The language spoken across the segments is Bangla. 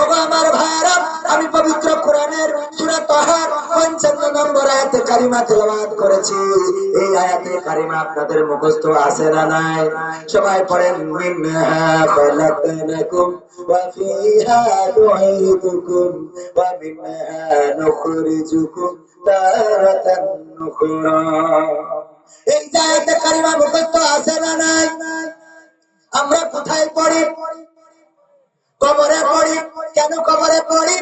ওগো আমার ভাইরা আমি পবিত্র কোরআনের সূরা তাহার 55 নম্বর আয়াতে কারিমা তেলাওয়াত করেছি। এই আয়াতে কারিমা আপনাদের মুখস্থ আছে না নাই? সবাই পড়েন আমরা কোথায় পড়ি? কবরে পড়ি? কেন কবরে পড়ি?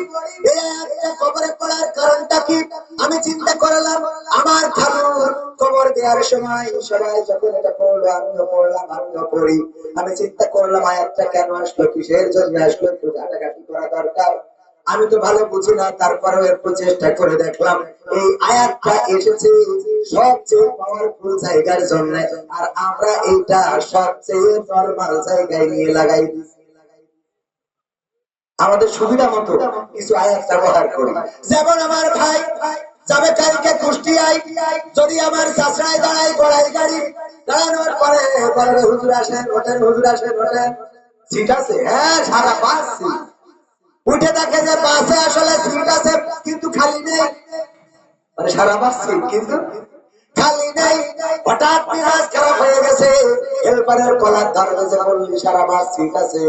কবরে পড়ার কারণটা কি? আমি চিন্তা করলাম, আমার ঠাকুর কবর দেওয়ার সময় সবাই যখন এটা পড়ল, আমিও পড়লাম, আমিও পড়ি। আমি চিন্তা করলাম আয়াতটা কেন আসলো? কিসের জন্য আসলো? একটু ঘাটাঘাটি করা দরকার। আমি তো ভালো বুঝি না, তারপরেও একটু চেষ্টা করে দেখলাম, এই আয়াতটা এসেছে সবচেয়ে পাওয়ারফুল জায়গার জন্য। আর আমরা এইটা সবচেয়ে নর্মাল জায়গায় নিয়ে লাগাই দিচ্ছি। আমাদের সুবিধা মতো কিছু আয়াত ব্যবহার করি। যেমন আমার ভাই যাবে কালকে কুষ্টিয়ায়, যদি আমার চাষরায় দাঁড়ায় গড়াই গাড়ি, দাঁড়ানোর পরে বলবে হুজুর আসেন, ওঠেন, হুজুর আসেন, ওঠেন। সিট আছে? হ্যাঁ সারা পাঁচ উঠে দেখে যে বাসে আসলে সিট আছে, কিন্তু খালি নেই। মানে সারা বাস সিট, কিন্তু খালি নেই। হঠাৎ মিরাজ খারাপ হয়ে গেছে। হেল্পারের কলার ধরবে যে বললি সারা বাস সিট আছে।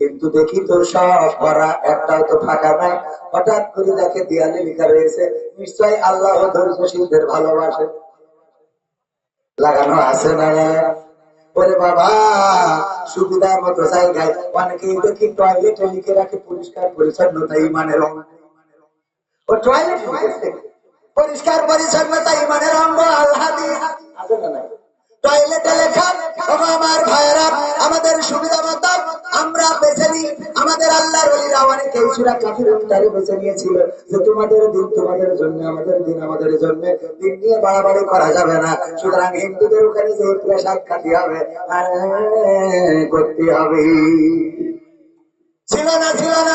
কিন্তু দেখি তো সব করা একটাও তো ফাঁকা নাই। হঠাৎ করে দেখে দেয়ালে লেখা রয়েছে, নিশ্চয় আল্লাহ ধৈর্যশীলদের ভালোবাসে। লাগানো আছে না ওরে বাবা সুবিধা মতো জায়গায় অনেকেই দেখি টয়লেটে লিখে রাখে পরিষ্কার পরিচ্ছন্নতা ইমানের ও টয়লেট পরিষ্কার পরিচ্ছন্নতা ইমানের অঙ্গ, আল্লাহ আছে না? টয়লেটে লেখা আমার ভাইয়েরা, আমাদের সুবিধা মতো আমরা বেছে নিই। আমাদের আল্লাহর সূরা কাফির উত্তারে বেছে নিয়েছিল যে তোমাদের দিন তোমাদের জন্য, আমাদের দিন আমাদের জন্য, দিন নিয়ে বাড়াবাড়ি করা যাবে না। সুতরাং হিন্দুদের ওখানে যে প্রেসাদ খাতে হবে করতে হবে। ছিল না ছিল না।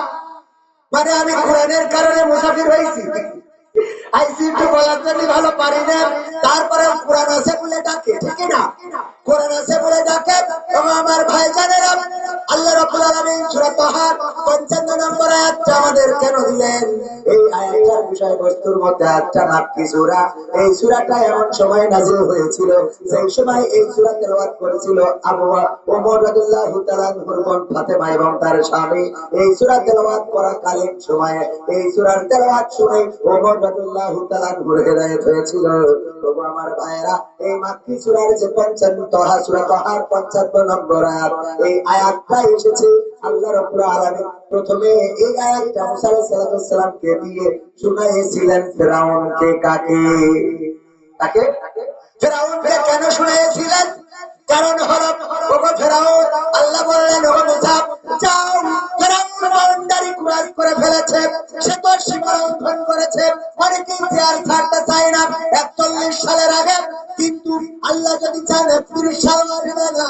মানে আমি কোরআনের কারণে মুসাফির হয়েছি। ভালো পারি না। তারপরে বলে ডাকে না বলে এবং আমার ভাই আল্লাহ রাব্বুল আলামিন সূরা তাহার 55 নম্বর আয়াতটা আমাদের কেন দিলেন? এই বিষয়বস্তুর মধ্যে আয়াতটা মাক্কি সূরা এই সূরাটা এমন সময় নাযিল হয়েছিল সেই সময় এই সূরা তেলাওয়াত করেছিল আবু ওমর রাদিয়াল্লাহু তাআলা আনহুর বোন ফাতেমা এবং তার স্বামী। এই সূরা তেলাওয়াত করাকালীন সময়ে, এই সূরার তেলাওয়াত শুনে ওমর রাদিয়াল্লাহু তাআলা আনহুর হেদায়েত হয়েছিল। তবু আমার ভাইয়েরা, এই মাক্কি সূরার যে 55 তহা সূরা তহার 55 নম্বর আয়াত, এই আয়াতটা এসেছে আল্লাহ রাব্বুল আলামিন প্রথমে এই আয়াতটা মুসা আলাইহিস সালামকে দিয়ে শুনাইছিলেন ফেরাউনকে কাকে? কাকে? ফেরাউনকে কেন শুনিয়েছিলেন কারণ হলো, ওগো ফেরাউন, আল্লাহ বললেন, ওগো মুসা ক্রস করে ফেলেছে, সে তো সীমা লঙ্ঘন করেছে। অনেকেই যে আর ছাড়তে চায় না। একচল্লিশ সালের আগে কিন্তু আল্লাহ যদি চান, একত্রিশ সাল মারবে না।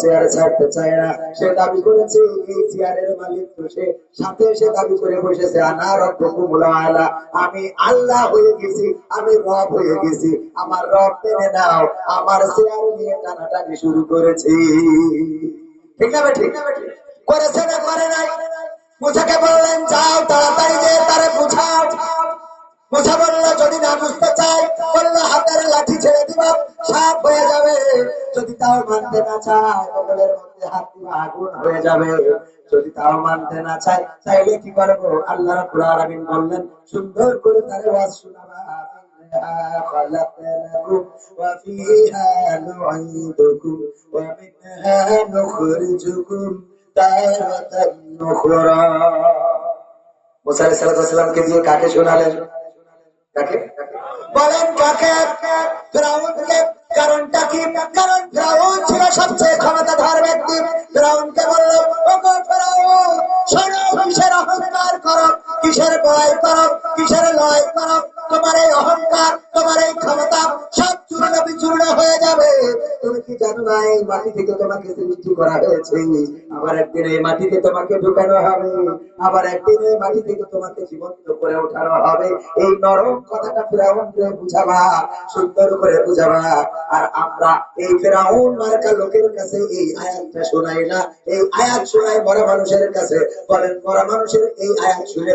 চেয়ার আমি আল্লাহ হয়ে গেছি, আমি রব হয়ে গেছি। আমার রব মেনে নাও। আমার চেয়ার নিয়ে টানাটানি শুরু করেছি। যদি না বুঝতে চাই, বলল, হাতের লাঠি ছেড়ে দিব, সাপ হয়ে যাবে। যদি তাও মানতে না চায় মধ্যে হাত আগুন হয়ে যাবে। যদি তাও মানতে না কি করব? আল্লাহ বললেন, সুন্দর করে তারে শোনাবা। ومنها خلقناكم وفيها نعيدكم ومنها نخرجكم تارة أخرى মুসা আলাইহিস সালামকে দিয়ে কাকে শোনালেন কাকে বলেন কাকে ফেরাউনকে কারণটা কি কারণ ফেরাউন ছিল সবচেয়ে ক্ষমতাধর ব্যক্তি ফেরাউনকে বলল ও গো ফেরাউন শোনো কিসের অহংকার করো কিসের বয় করো কিসের লয় করো তোমার এই অহংকার, তোমার এই ক্ষমতা সব চূর্ণ বিচূর্ণ হয়ে যাবে। তুমি কি জানো না, এই মাটি থেকে তোমাকে সৃষ্টি করা হয়েছে? আবার একদিন এই মাটিতে তোমাকে ঢুকানো হবে। আবার একদিন এই মাটি থেকে তোমাকে জীবন্ত করে ওঠানো হবে। এই নরম কথাটা ফেরাউন রে বুঝাবা, সুন্দর করে বুঝাবা। আর আমরা এই ফেরাউন মার্কা লোকের কাছে এই আয়াতটা শোনাই না। এই আয়াত শোনাই মরা মানুষের কাছে। বলেন, মরা মানুষের এই আয়াত শুনে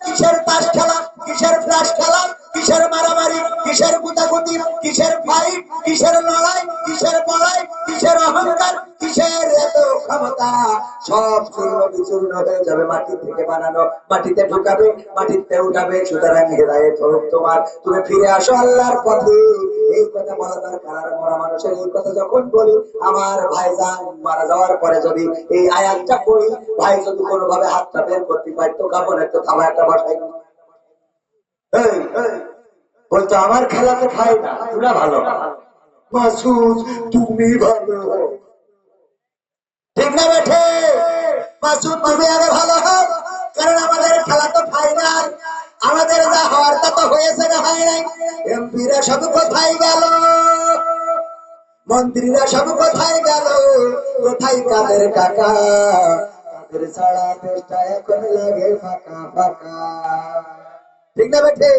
কিসের পাশ খেলা? কিসের ফ্লাশ খেলা? কিসের মারামারি কিসের গুতাগুতি কিসের ফাইট কিসের লড়াই কিসের বড়াই কিসের অহংকার কিসের এত ক্ষমতা? সব চূর্ণ বিচূর্ণ হয়ে যাবে মাটি থেকে বানানো। মাটিতে ঢুকাবে মাটিতে উঠাবে সুতরাং হেদায়েত হোক তোমার। তুমি ফিরে আসো আল্লাহর পথে। এই কথা বলা দরকার। আর মরা মানুষের এই কথা যখন বলি আমার ভাইজান মারা যাওয়ার পরে যদি এই আয়াতটা পড়ি ভাই যদি কোনোভাবে হাতটা বের করতে পারতো কাপড়ের তো থামা একটা এই, বলতো, আমার খেলা তো খাই না, তোরা ভালো। মাসুদ, তুমি ভালো। ঠিক না বেঠে? মাসুদ, তুমি আগে ভালো কারণ আমাদের খেলা তো ফাইনাল আমাদের যা হওয়ার তা তো হয়েছে না, হয় নাই। এমপিরা সব কোথায় গেল? মন্ত্রীরা সব কোথায় গেল? কোথায় কাদের কাকা কাদের ছাড়া দেশটা এখন লাগে ফাঁকা ফাঁকা। ঠিক না বেঠে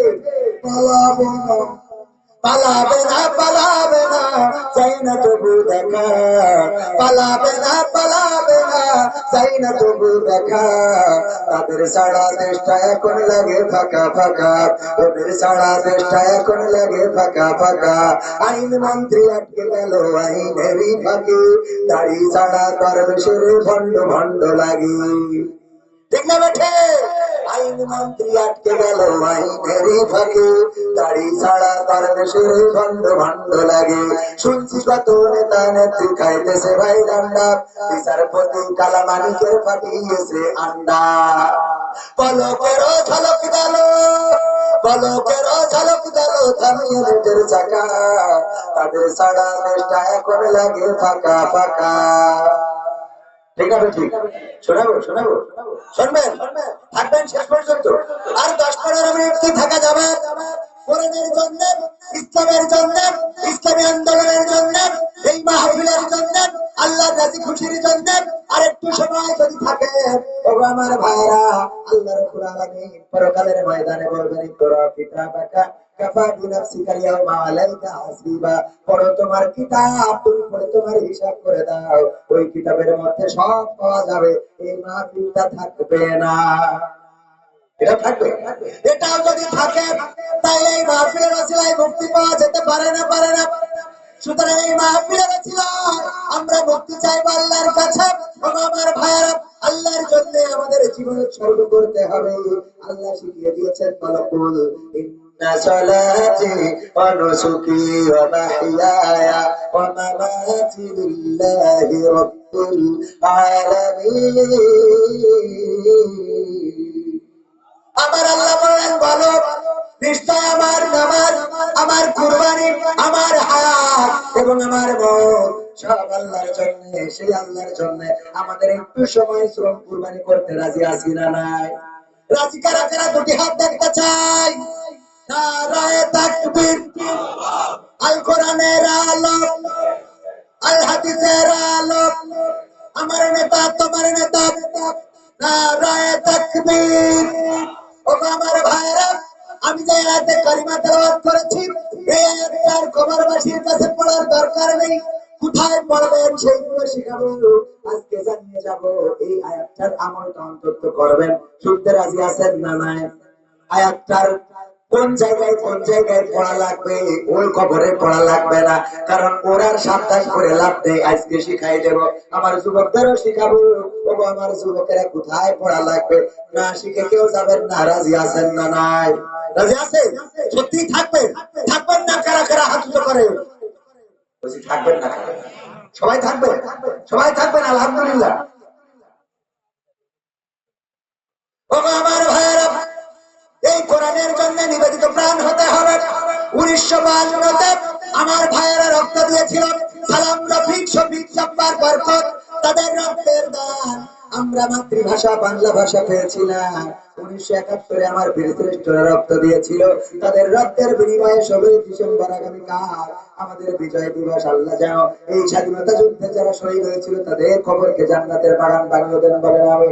পালাবো না পালাবে না পালাবে না চাই না তবু দেখা পালাবে না পালাবে না চাই না তবু দেখা তাদের সারা দেশটা এখন লাগে ফাঁকা ফাঁকা ওদের সারা দেশটা এখন লাগে ফাঁকা ফাঁকা আইন মন্ত্রী আটকে গেল আইনেরই ফাঁকে দাড়ি ছাড়া দরবেশের ভণ্ড ভণ্ড লাগে ঠিক বেঠে আইন মন্ত্রী আটকে গেল আইনেরই ফাঁকে। দাড়ি ছাড়া তার দেশের ভণ্ড ভণ্ড লাগে। শুনছি কত নেতা নেত্রী খাইতেছে ভাই ডান্ডা বিচারপতি কালা মানিকের ফাটিয়েছে আন্ডা। পলকের ঝলক গেল পলকের ঝলক গেল থামিয়ে নেটের চাকা। তাদের সারা দেশটা এখন লাগে ফাঁকা ফাঁকা। ঠিক আছে, ঠিক। শোনাবো শোনাবো শুনবেন? থাকবেন শেষ খুশির জন্য আর একটু সময় যদি থাকে ওগো আমার ভাইরা, আল্লাহ রাব্বুল আলামিন পরকালের ময়দানে বলবেন তোরা পিতা ইয়াউমা আলাইকা হাসিবা পড়ো তোমার কিতাব, তুমি পড়ে তোমার হিসাব করে দাও। ওই কিতাবের মধ্যে সব পাওয়া যাবে এই মাহফিলটা থাকবে না। এটা যদি থাকে, তাহলে এই মাহফিলের মুক্তি পাওয়া যেতে পারে না পারে না। সুতরাং এই মাহফিলের আমরা মুক্তি চাইব আল্লাহর কাছে। আমার ভাইয়েরা, আল্লাহর জন্য আমাদের জীবন উৎসর্গ করতে হবে। আল্লাহ শিখিয়ে দিয়েছেন ওয়া মাহইয়ায়া ওয়া মামাতি লিল্লাহি রাব্বিল আলামিন আমার আল্লাহ বলেন, বলো, নিশ্চয় আমার নামাজ, আমার কুরবানি, আমার হায়াত এবং আমার মত সব আল্লাহর জন্য, সেই আল্লাহর জন্য আমাদের একটু সময় শ্রম কুরবানি করতে রাজি আছি না নাই? রাজি কারা কারা? দুটি হাত দেখতে চাই। নারায়ে তাকবীর। আল কোরআনের আলো আল হাদিসের আলো আমার নেতা, তোমার নেতা। নারায়ে তাকবীর। ও আমার ভাইরা আমি যে আয়াতে কারিমা তেলাওয়াত করেছি, এই আয়াতটার কবরবাসীর কাছে পড়ার দরকার নেই। কোথায় পড়বেন সেইগুলো শিখাবো। আজকে জানিয়ে যাব, এই আয়াতটার আমলটা অন্তত করবেন। শুনতে রাজি আছেন না নাই? আয়াতটার কোন জায়গায় কোন জায়গায় পড়া লাগবে, ওই কবরে পড়া লাগবে না। কারণ ওরার সাবধান করে লাভ নেই, আজকে শিখাই দেব। আমার যুবকদেরও শিখাবো। ও আমার যুবকেরা কোথায় পড়া লাগবে? না শিখে কেউ যাবেন না। রাজি আছেন না নাই? রাজি আছে সত্যি থাকবেন? থাকবেন না কারা কারা হাত করে? বলছি, থাকবেন না সবাই থাকবেন? সবাই থাকবেন, আলহামদুলিল্লাহ। আমার ভাইয়েরা কোরআনের জন্য নিবেদিত প্রাণ হতে হবে। উনিশশো বান্নতে আমার ভাইয়েরা রক্ত দিয়েছিল। সালাম রফিক শফিক জব্বার বরকত। তাদের রক্তের দান আমরা মাতৃভাষা, বাংলা ভাষা পেয়েছিলাম। উনিশশো একাত্তরে আমার বীরশ্রেষ্ঠরা রক্ত দিয়েছিল। তাদের রক্তের বিনিময়ে ষোলোই ডিসেম্বর আগামীকাল আমাদের বিজয় দিবস। আল্লাহ যেন এই স্বাধীনতা যুদ্ধে যারা শহীদ হয়েছিল, তাদের খবরকে জান্নাতের বাগান বানিয়ে দেন বলেন আমি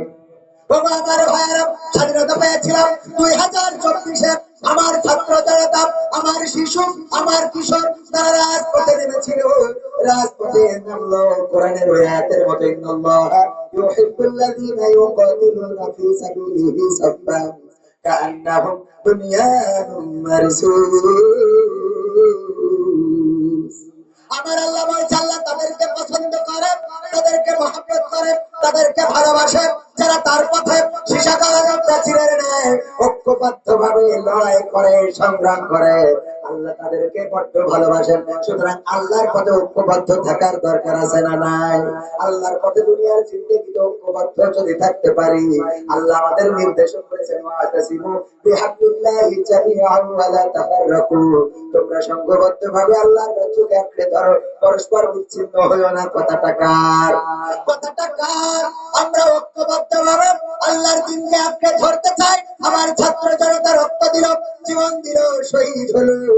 আমার স্বাধীনতা পেয়েছিলাম। দুই হাজার চব্বিশে আমার ছাত্র জনতা আমার শিশু, আমার কিশোর, তারা রাজপথে নেমেছিল। রাজপথে নামলো, কোরআনের আয়াতের মতো ইন্নাল্লাহ। ইউহিব্বুল্লাযীনা ইউকাতিলুনা ফী সাবিলিহি সাফফান, কাআন্নাহুম বুনিয়ানুম মারসুস আমার আল্লাহ বলছে আল্লাহ তাদেরকে পছন্দ করে, তাদেরকে মহব্বত করে, তাদেরকে ভালোবাসে। যারা তার পথে সীসা ছিঁড়ে নেয় ঐক্যবদ্ধ ভাবে লড়াই করে, সংগ্রাম করে। আল্লাহ তাদেরকে বড্ড ভালোবাসেন। সুতরাং আল্লাহর পথে ঐক্যবদ্ধ থাকার দরকার আছে না নাই? আল্লাহর পথে দুনিয়ার জিন্দগিতে ঐক্যবদ্ধ যদি থাকতে পারি, আল্লাহ আমাদের নির্দেশ করেছেন আঁকড়ে পরস্পর বিচ্ছিন্ন হইও না। কথাটা কার? কথাটা কার? আমরা আল্লাহর দিনকে ধরতে চাই। আমার ছাত্র জনতা দিল, জীবন দিল, শহীদ হলো।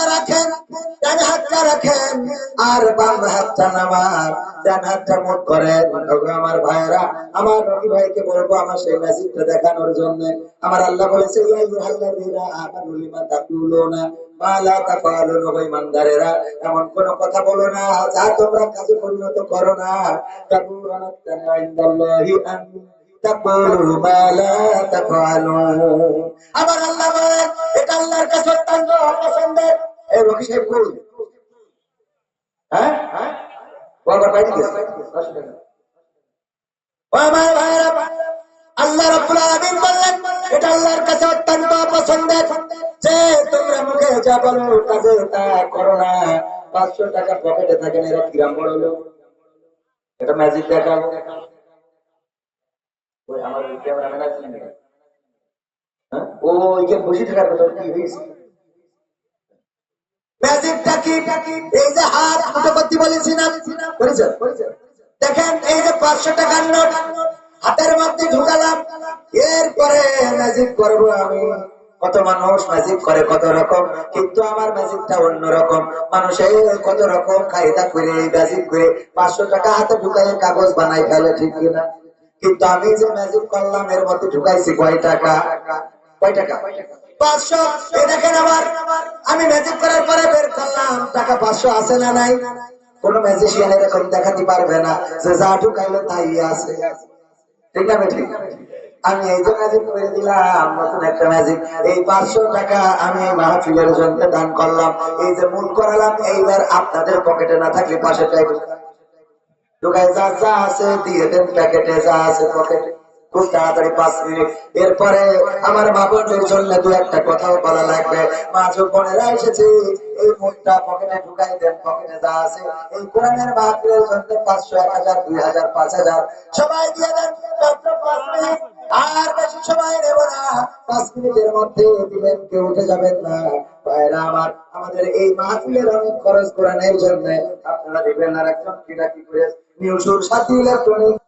হাতটা রাখেন, ডান হাতটা রাখেন, আর বাম হাতটা নামান ডান হাতটা মুখ করেন। আমার ভাইরা আমার রবি ভাইকে বলব আমার সেই ম্যাজিকটা দেখানোর জন্য। আমার আল্লাহ বলেছে এমন কোন কথা বলো না, যা তোমরা কাজে পরিণত করো না। আমার আল্লাহ এটা আল্লাহর কাছে অত্যন্ত অপছন্দের এই সাহেব কই হ্যাঁ? ভাইরা আল্লাহ রাব্বুল বললেন, এটা আল্লাহর কাছে অত্যন্ত পছন্দের। যে তোমরা মুখে যা বলো কাজে তা করো না। পাঁচশো টাকা পকেটে থাকে না, এরা কিরাম বড় এটা ম্যাজিক দেখাবো আমার ক্যামেরাম্যান আছে হ্যাঁ? ও ওইখানে বসে থাকার কথা কি হয়েছে? এই যে দেখেন, এই যে পাঁচশো টাকার নোট, হাতের মধ্যে ঢুকালাম। এরপরে ম্যাজিক আমি। কত মানুষ ম্যাজিক করে কত রকম, কিন্তু আমার ম্যাজিকটা মানুষের কত রকম করে ম্যাজিক করে পাঁচশো টাকা হাতে ঢুকাই কাগজ বানাই ফেলে, ঠিক কিনা কিন্তু আমি যে ম্যাজিক করলাম, এর মধ্যে ঢুকাইছি কয় টাকা? কয় টাকা? পাঁচশো। দেখেন আবার, আমি ম্যাজিক করার টাকা পাঁচশো আছে না নাই? কোন ম্যাজিশিয়ান এরকম দেখাতে পারবে না যে যা ঢুকাইলো তাই আছে। ঠিক না ঠিক আমি এই যে ম্যাজিক করে দিলাম, নতুন একটা ম্যাজিক এই পাঁচশো টাকা আমি মাহফিলের জন্য দান করলাম। এই যে মূল করালাম, এইবার আপনাদের পকেটে না থাকলে পাশে টাকা ঢুকায় যা যা আছে, দিয়ে দেন প্যাকেটে যা আছে পকেটে খুব তাড়াতাড়ি পাঁচ মিনিট। এরপরে আমার দু একটা কথাও বলা লাগবে। বোনেরা এসেছে। এই মুদ্রা পকেটে ঢুকাই দেন, পকেটে যা আছে। এই কোরআনের জন্য পাঁচশো, এক হাজার, দুই হাজার, পাঁচ হাজার। সবাই দিয়ে দেন মাত্র পাঁচ মিনিট। আর বেশি সময় নেব না। পাঁচ মিনিটের মধ্যে দিবেন, কেউ উঠে যাবেন না। ভাইরা আমার, আমাদের এই মাহফিলের অনেক খরচ জন্য। আপনারা দিবেন আর একজন কি করে? নিউজুর সাথী ইলেকট্রনিক।